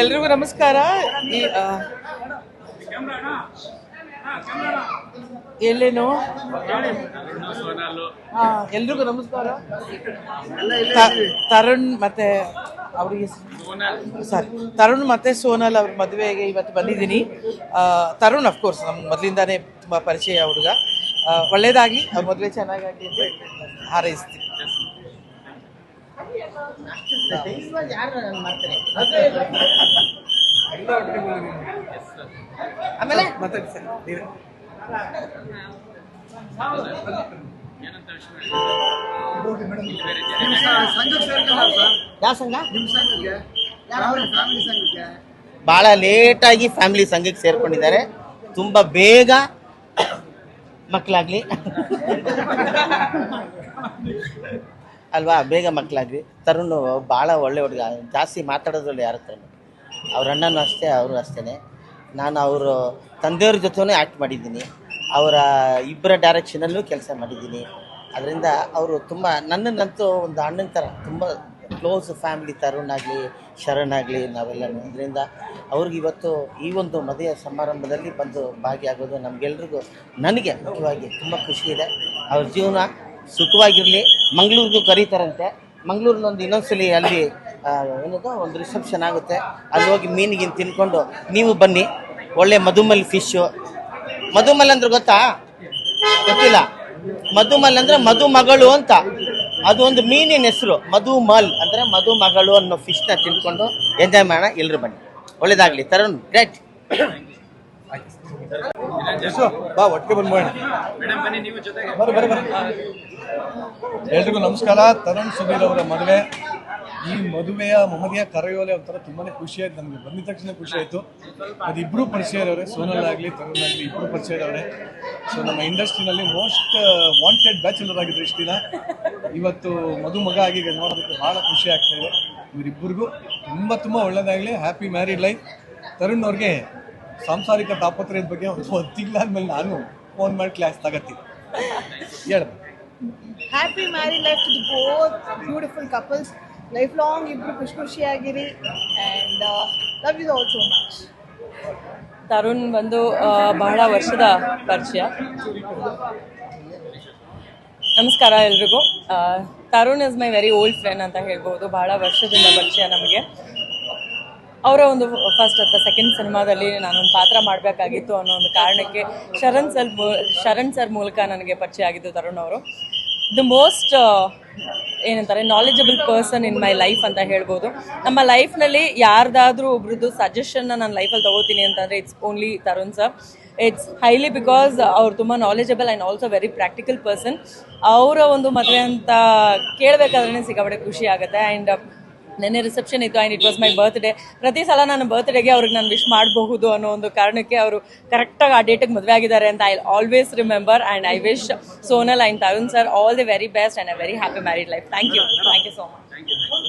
ಎಲ್ರಿಗೂ ನಮಸ್ಕಾರ. ಎಲ್ಲೇನು? ಎಲ್ರಿಗೂ ನಮಸ್ಕಾರ. ತರುಣ್ ಮತ್ತೆ ಅವ್ರಿಗೆ ಸಾರಿ. ತರುಣ್ ಮತ್ತೆ ಸೋನಲ್ ಅವ್ರ ಮದುವೆಗೆ ಇವತ್ತು ಬಂದಿದ್ದೀನಿ. ತರುಣ್ ಅಫ್ಕೋರ್ಸ್ ನಮ್ಮ ಮೊದಲಿಂದಾನೇ ತುಂಬ ಪರಿಚಯ ಹುಡುಗ. ಒಳ್ಳೇದಾಗಿ ಅವ್ರ ಮದುವೆ ಚೆನ್ನಾಗಾಗಲಿ ಅಂತ ಹಾರೈಸ್ತೀನಿ. ಆಮೇಲೆ? ಯಾವ ಸಂಘ? ಭಾಳ ಲೇಟಾಗಿ ಫ್ಯಾಮಿಲಿ ಸಂಘಕ್ಕೆ ಸೇರ್ಕೊಂಡಿದ್ದಾರೆ. ತುಂಬ ಬೇಗ ಮಕ್ಕಳಾಗ್ಲಿ. ಅಲ್ವಾ? ಬೇಗ ಮಕ್ಕಳಾಗ್ಲಿ. ತರುಣ್ ಭಾಳ ಒಳ್ಳೆ ಹುಡುಗ. ಜಾಸ್ತಿ ಮಾತಾಡೋದ್ರಲ್ಲಿ ಯಾರ ಹತ್ರ ಅವ್ರ ಅಣ್ಣನೂ ಅಷ್ಟೇ, ಅವರು ಅಷ್ಟೇ ನಾನು ಅವರು ತಂದೆಯವ್ರ ಜೊತೆನೂ ಆ್ಯಕ್ಟ್ ಮಾಡಿದ್ದೀನಿ. ಅವರ ಇಬ್ಬರ ಡೈರೆಕ್ಷನಲ್ಲೂ ಕೆಲಸ ಮಾಡಿದ್ದೀನಿ. ಅದರಿಂದ ಅವರು ತುಂಬ, ನನ್ನನ್ನಂತೂ ಒಂದು ಅಣ್ಣನ ಥರ ತುಂಬ ಕ್ಲೋಸ್ ಫ್ಯಾಮಿಲಿ ತರುಣ್ ಆಗಲಿ, ಶರಣ್ ಆಗಲಿ ನಾವೆಲ್ಲರೂ ಅದರಿಂದ ಅವ್ರಿಗೆ ಇವತ್ತು ಈ ಒಂದು ಮದುವೆ ಸಮಾರಂಭದಲ್ಲಿ ಬಂದು ಭಾಗಿಯಾಗೋದು ನಮಗೆಲ್ರಿಗೂ, ನನಗೆ ಮುಖ್ಯವಾಗಿ ತುಂಬ ಖುಷಿ ಇದೆ. ಅವ್ರ ಜೀವನ ಸುಖವಾಗಿರಲಿ. ಮಂಗಳೂರಿಗೂ ಕರೀತಾರಂತೆ. ಮಂಗಳೂರಿನ ಒಂದು ಇನ್ನೊಂದ್ಸಲಿ ಅಲ್ಲಿ ಏನದ? ಒಂದು ರಿಸೆಪ್ಷನ್ ಆಗುತ್ತೆ. ಅಲ್ಲಿ ಹೋಗಿ ಮೀನಿಗಿನ್ ತಿನ್ಕೊಂಡು ನೀವು ಬನ್ನಿ. ಒಳ್ಳೆ ಮಧುಮಲ್ ಫಿಶ್ಶು ಮಧುಮಲ್ ಅಂದ್ರೆ ಗೊತ್ತಾ? ಗೊತ್ತಿಲ್ಲ. ಮಧುಮಲ್ ಅಂದ್ರೆ ಮಧುಮಗಳು ಅಂತ. ಅದು ಒಂದು ಮೀನಿನ ಹೆಸರು. ಮಧುಮಲ್ ಅಂದ್ರೆ ಮಧುಮಗಳು ಅನ್ನೋ ಫಿಶ್ನ ತಿನ್ಕೊಂಡು ಎಂಜಾಯ್ ಮಾಡೋಣ. ಎಲ್ಲರೂ ಬನ್ನಿ. ಒಳ್ಳೇದಾಗ್ಲಿ. ತರುಣ್ ಗ್ರೇಟ್ ಬಾ ಒಟ್ಟಿಗೆ ಬಂದ್ಬೋಣ ಎಲ್ರಿಗೂ ನಮಸ್ಕಾರ. ತರುಣ್ ಸುಧೀರ್ ಅವರ ಮದುವೆ. ಈ ಮದುವೆಯ ಮಮದಿಯ ಕರೆಯೋಲೆ ಒಂಥರ ತುಂಬಾ ಖುಷಿ ಆಯ್ತು. ನಮಗೆ ಬಂದಿದ ತಕ್ಷಣ ಖುಷಿ ಆಯ್ತು. ಅದು ಇಬ್ರು ಪರಿಚಯ ಇರೋರೆ ಸೋನಲ್ ಆಗಲಿ, ತರುಣ್ ಆಗಲಿ, ಇಬ್ರು ಪರಿಚಯ ಸೊ ನಮ್ಮ ಇಂಡಸ್ಟ್ರಿನಲ್ಲಿ ಮೋಸ್ಟ್ ವಾಂಟೆಡ್ ಬ್ಯಾಚುಲರ್ ಆಗಿದ್ರು ಇಷ್ಟು ದಿನ. ಇವತ್ತು ಮದುಮಗ ಆಗಿ ನೋಡೋದಕ್ಕೆ ಬಹಳ ಖುಷಿ ಆಗ್ತಾ ಇದೆ. ಇವರಿಬ್ಬರಿಗೂ ತುಂಬ ತುಂಬ ಒಳ್ಳೆಯದಾಗಲಿ ಹ್ಯಾಪಿ ಮ್ಯಾರಿಡ್ ಲೈಫ್ ತರುಣ್ ಅವ್ರಿಗೆ ಸಾಂಸಾರಿಕ ತಾಪತ್ರೆಯ ಬಗ್ಗೆ ಒಂದು ತಿಂಗಳಾದ್ಮೇಲೆ ನಾನು ಫೋನ್ ಮಾಡಿ ಕ್ಲಾಸ್ ತಗತ್ತೀನಿ ಹೇಳ happy marry life to both beautiful couples life long ಇಬ್ಬರು ಖುಷಿ ಖುಷಿಯಾಗಿರಿ and love you also much Tarun ಬಂದು ಬಹಳ ವರ್ಷದ ಪರಿಚಯ. ನಮಸ್ಕಾರ ಎಲ್ರಿಗೂ. Tarun is my very old friend ಅಂತ ಹೇಳ್ಬೋದು. ಬಹಳ ವರ್ಷದಿಂದ ಪರಿಚಯ ನಮಗೆ. ಅವರ ಒಂದು ಫಸ್ಟ್ ಅಥವಾ ಸೆಕೆಂಡ್ ಸಿನಿಮಾದಲ್ಲಿ ನಾನೊಂದು ಪಾತ್ರ ಮಾಡಬೇಕಾಗಿತ್ತು ಅನ್ನೋ ಒಂದು ಕಾರಣಕ್ಕೆ ಶರಣ್ ಸರ್ ಶರಣ್ ಸರ್ ಮೂಲಕ ನನಗೆ ಪರಿಚಯ ಆಗಿದ್ದು ತರುಣ್ ಅವರು. ದ ಮೋಸ್ಟ್ ಏನಂತಾರೆ knowledgeable person in my life ಅಂತ ಹೇಳ್ಬೋದು. ನಮ್ಮ ಲೈಫ್ನಲ್ಲಿ ಯಾರ್ದಾದ್ರೂ ಒಬ್ರದ್ದು ಸಜೆಷನ್ನ ನಾನು ಲೈಫಲ್ಲಿ ತಗೋತೀನಿ ಅಂತಂದರೆ it's only Tarun sir it's highly because ಅವ್ರು ತುಂಬ knowledgeable and also very practical person ಅವರ ಒಂದು ಮದುವೆ ಅಂತ ಕೇಳಬೇಕಾದ್ರೆ ಸಿಕ್ಕಾಪಟ್ಟೆ ಖುಷಿ ಆಗುತ್ತೆ. ಆ್ಯಂಡ್ ನೆನ್ನೆ ರಿಸೆಪ್ಷನ್ ಇತ್ತು and it was my birthday ಪ್ರತಿ ಸಲ ನನ್ನ ಬರ್ತ್ಡೇಗೆ ಅವ್ರಿಗೆ ನಾನು ವಿಶ್ ಮಾಡಬಹುದು ಅನ್ನೋ ಒಂದು ಕಾರಣಕ್ಕೆ ಅವರು ಕರೆಕ್ಟಾಗಿ ಆ ಡೇಟಿಗೆ ಮದುವೆ ಆಗಿದ್ದಾರೆ ಅಂತ I always remember and I wish Sonal and Tarun sir all the very best and a very happy married life thank you thank you so much